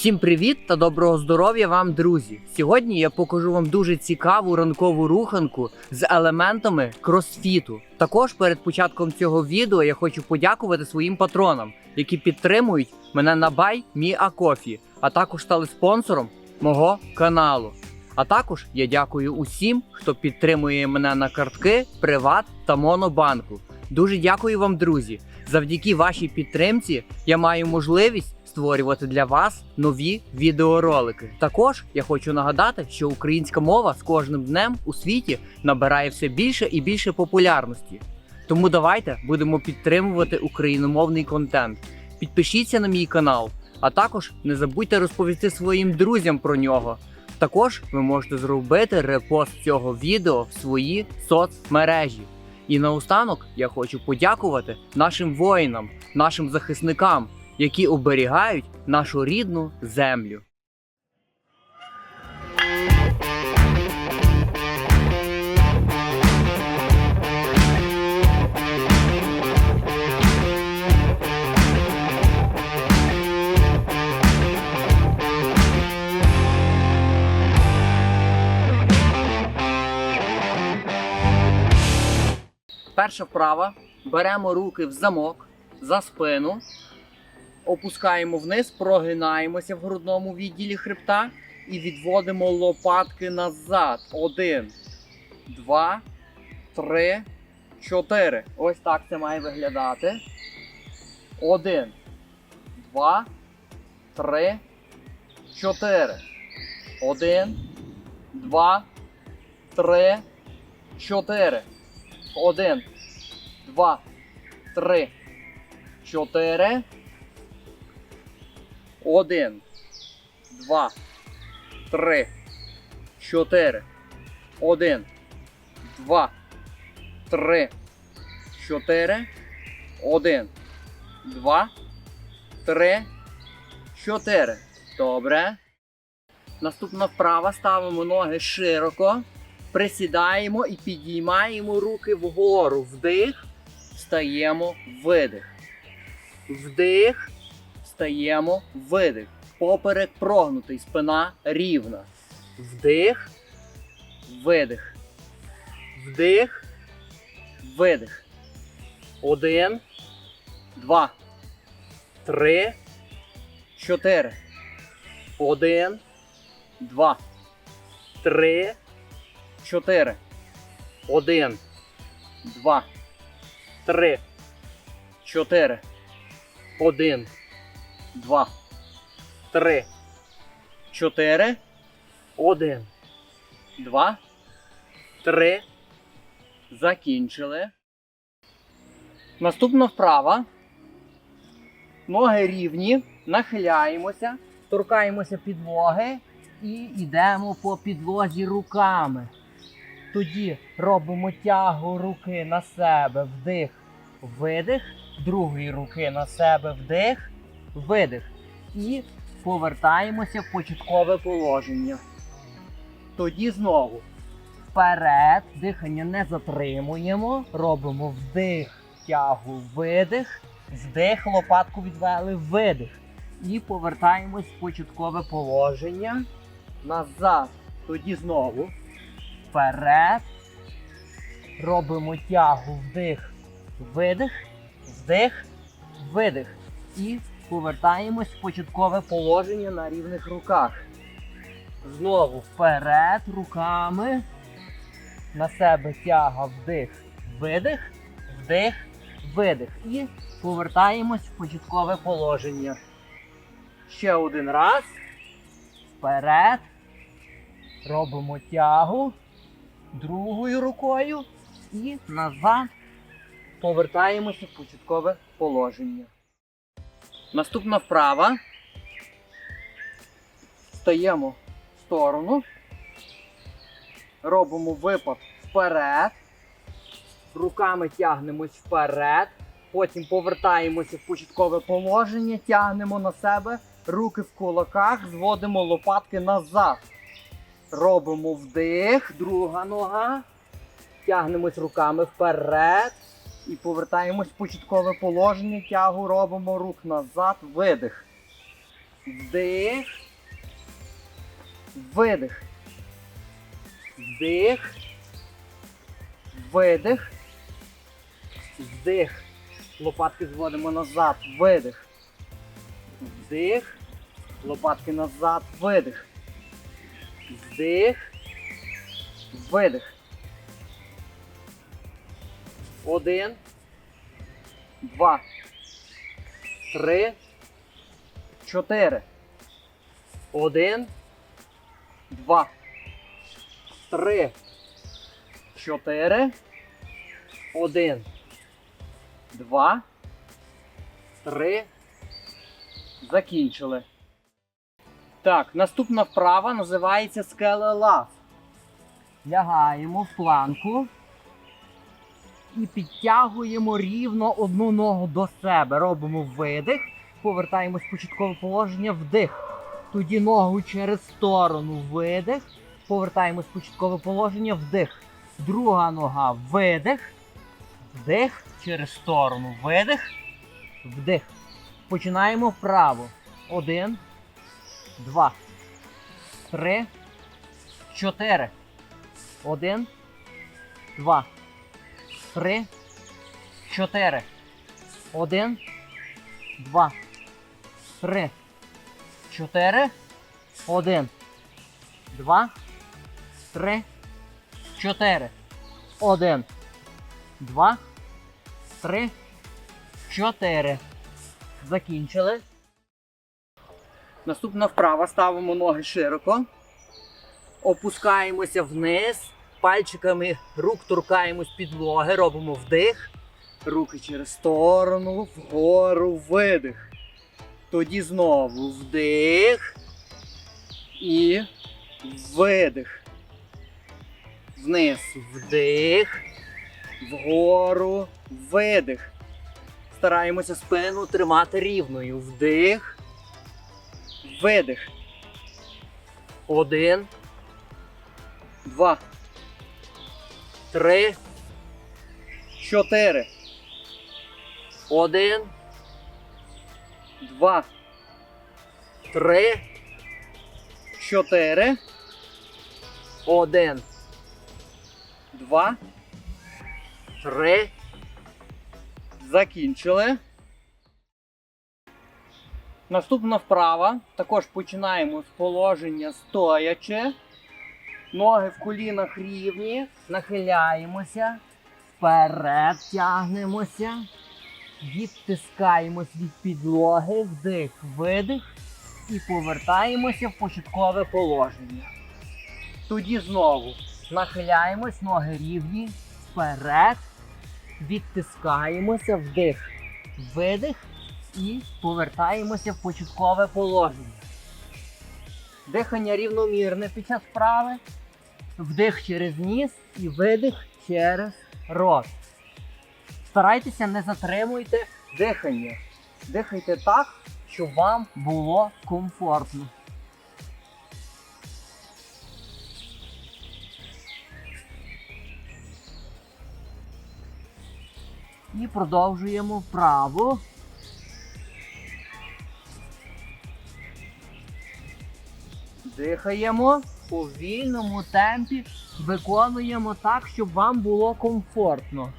Всім привіт та доброго здоров'я вам, друзі! Сьогодні я покажу вам дуже цікаву ранкову руханку з елементами кросфіту. Також перед початком цього відео я хочу подякувати своїм патронам, які підтримують мене на бай Мі Акофі, а також стали спонсором мого каналу. А також я дякую усім, хто підтримує мене на картки, приват та монобанку. Дуже дякую вам, друзі. Завдяки вашій підтримці я маю можливість створювати для вас нові відеоролики. Також я хочу нагадати, що українська мова з кожним днем у світі набирає все більше і більше популярності. Тому давайте будемо підтримувати україномовний контент. Підпишіться на мій канал, а також не забудьте розповісти своїм друзям про нього. Також ви можете зробити репост цього відео в свої соцмережі. І наостанок я хочу подякувати нашим воїнам, нашим захисникам, які оберігають нашу рідну землю. Перша вправа. Беремо руки в замок за спину, опускаємо вниз, прогинаємося в грудному відділі хребта і відводимо лопатки назад. Один, два, три, чотири. Ось так це має виглядати. Один, два, три, чотири. Один, два, три, чотири. Один, два, три, чотири. Один, два, три, чотири. Один, два, три, чотири. Один, два, три, чотири. Добре. Наступна вправа ставимо ноги широко. Присідаємо і підіймаємо руки вгору. Вдих, встаємо, видих. Вдих, встаємо, видих. Поперек прогнутий, спина рівна. Вдих, видих. Вдих, видих. Один, два, три, чотири. Один, два, три. Чотири. Один. Два. Три. Чотири. Один. Два. Три. Чотири. Один. Два. Три. Закінчили. Наступна вправа. Ноги рівні. Нахиляємося. Торкаємося підлоги. І йдемо по підлозі руками. Тоді робимо тягу руки на себе, вдих, видих, другої руки на себе, вдих, видих. І повертаємося в початкове положення. Тоді знову вперед, дихання не затримуємо, робимо вдих, тягу, видих, вдих, лопатку відвели, видих. І повертаємось в початкове положення. Назад. Тоді знову вперед. Робимо тягу вдих, видих, вдих, видих. І повертаємось в початкове положення на рівних руках. Знову вперед руками. На себе тяга вдих, видих, вдих, видих. І повертаємось в початкове положення. Ще один раз. Вперед. Робимо тягу другою рукою і назад повертаємося в початкове положення. Наступна вправа. Стаємо в сторону. Робимо випад вперед. Руками тягнемось вперед. Потім повертаємося в початкове положення, тягнемо на себе, руки в кулаках, зводимо лопатки назад. Робимо вдих, друга нога. Тягнемось руками вперед. І повертаємось в початкове положення. Тягу робимо рук назад, видих. Вдих. Видих. Вдих. Видих. Вдих. Лопатки зводимо назад. Видих. Вдих. Лопатки назад. Видих. Вдих. Видих. Один. Два. Три. Чотири. Один. Два. Три. Чотири. Один. Два. Три. Закінчили. Так, наступна вправа називається скелелав. Лягаємо в планку і підтягуємо рівно одну ногу до себе. Робимо видих, повертаємось в початкове положення, вдих. Тоді ногу через сторону, видих. Повертаємось в початкове положення, вдих. Друга нога, видих. Вдих через сторону, видих. Вдих. Починаємо вправо. Один, два, три, чотири. Один, два, три, чотири. Один, два, три, чотири. Один, два, три, чотири. Один, два, три, чотири. Закінчили. Наступна вправа ставимо ноги широко. Опускаємося вниз. Пальчиками рук торкаємось підлоги, робимо вдих. Руки через сторону, вгору, видих. Тоді знову вдих і видих. Вниз вдих, вгору, видих. Стараємося спину тримати рівною. Вдих. Видих. Один. Два. Три. Чотири. Один. Два. Три. Чотири. Один. Два. Три. Закінчили. Наступна вправа. Також починаємо з положення стоячи. Ноги в колінах рівні. Нахиляємося. Вперед тягнемося. Відтискаємось від підлоги. Вдих, видих. І повертаємося в початкове положення. Тоді знову нахиляємось, ноги рівні. Вперед. Відтискаємося, вдих, видих і повертаємося в початкове положення. Дихання рівномірне під час вправи. Вдих через ніс і видих через рот. Старайтеся не затримуйте дихання. Дихайте так, щоб вам було комфортно. І продовжуємо вправо. Дихаємо повільному темпі, виконуємо так, щоб вам було комфортно.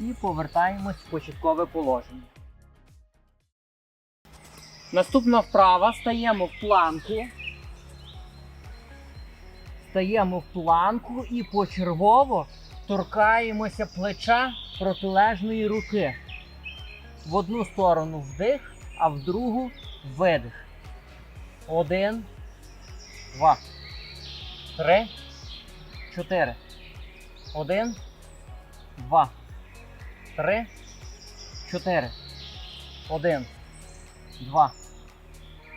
І повертаємось в початкове положення. Наступна вправа стаємо в планку. Стаємо в планку і почергово торкаємося плеча протилежної руки. В одну сторону вдих, а в другу видих. Один, два, три, чотири. Один, два, три, чотири. Один, два,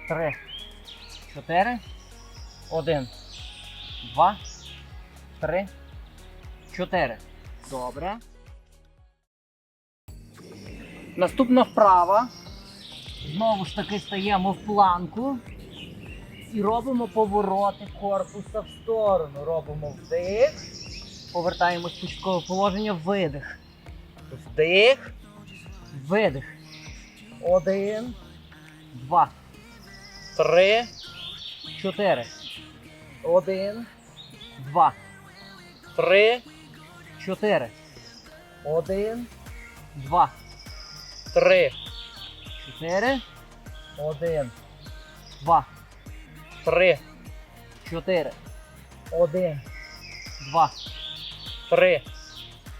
три, чотири. Один, два, три, чотири. Добре. Наступна вправа. Знову ж таки стаємо в планку і робимо повороти корпуса в сторону. Робимо вдих. Повертаємось в початкове положення, видих. Вдих. Видих. Один. Два. три, чотири. Один, два, три, чотири. Один, два, три, чотири. Один, два, три, чотири. Один, два, три,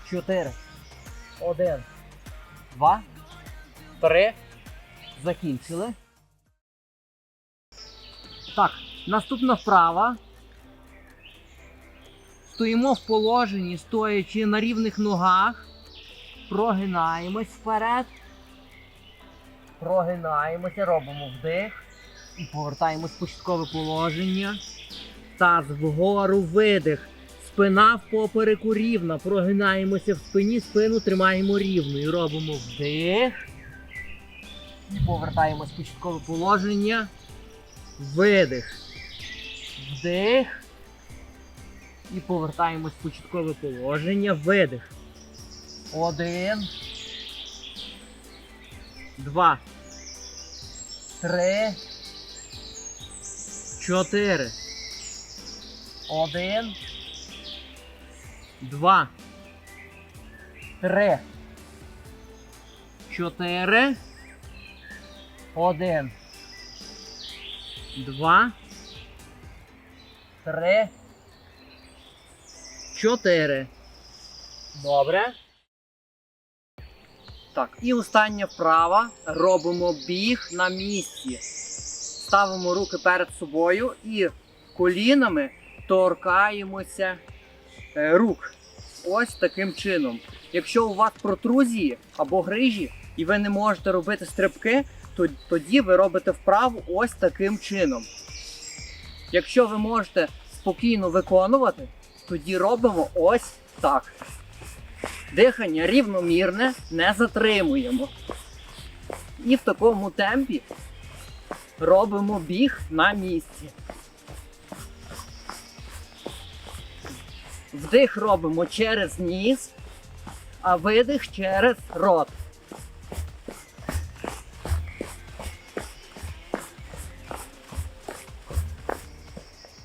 чотири. Один, два, три. Закінчили. Так, наступна вправа. Стоїмо в положенні, стоячи на рівних ногах. Прогинаємось вперед. Прогинаємося, робимо вдих. І повертаємось в початкове положення. Таз вгору видих. Спина в попереку рівна. Прогинаємося в спині, спину тримаємо рівною. Робимо вдих. І повертаємось в початкове положення. Видих. Вдих. І повертаємось в початкове положення. Видих. Один. Два. Три. Чотири. Один. Два. Три. Чотири. Один. Два. Три. Чотири. Добре. Так, і остання вправа. Робимо біг на місці. Ставимо руки перед собою і колінами торкаємося е, рук. Ось таким чином. Якщо у вас протрузії або грижі, і ви не можете робити стрибки, то тоді ви робите вправу ось таким чином. Якщо ви можете спокійно виконувати, тоді робимо ось так. Дихання рівномірне, не затримуємо. І в такому темпі робимо біг на місці. Вдих робимо через ніс, а видих через рот.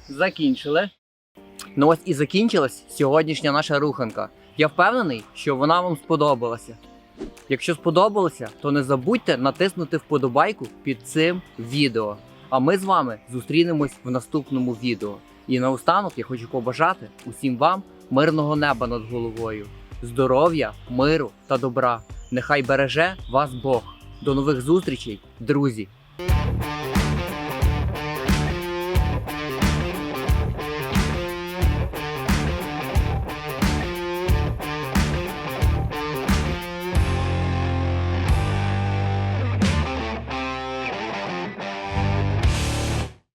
Закінчили. Ну ось і закінчилась сьогоднішня наша руханка. Я впевнений, що вона вам сподобалася. Якщо сподобалося, то не забудьте натиснути вподобайку під цим відео. А ми з вами зустрінемось в наступному відео. І наостанок я хочу побажати усім вам мирного неба над головою, здоров'я, миру та добра. Нехай береже вас Бог. До нових зустрічей, друзі!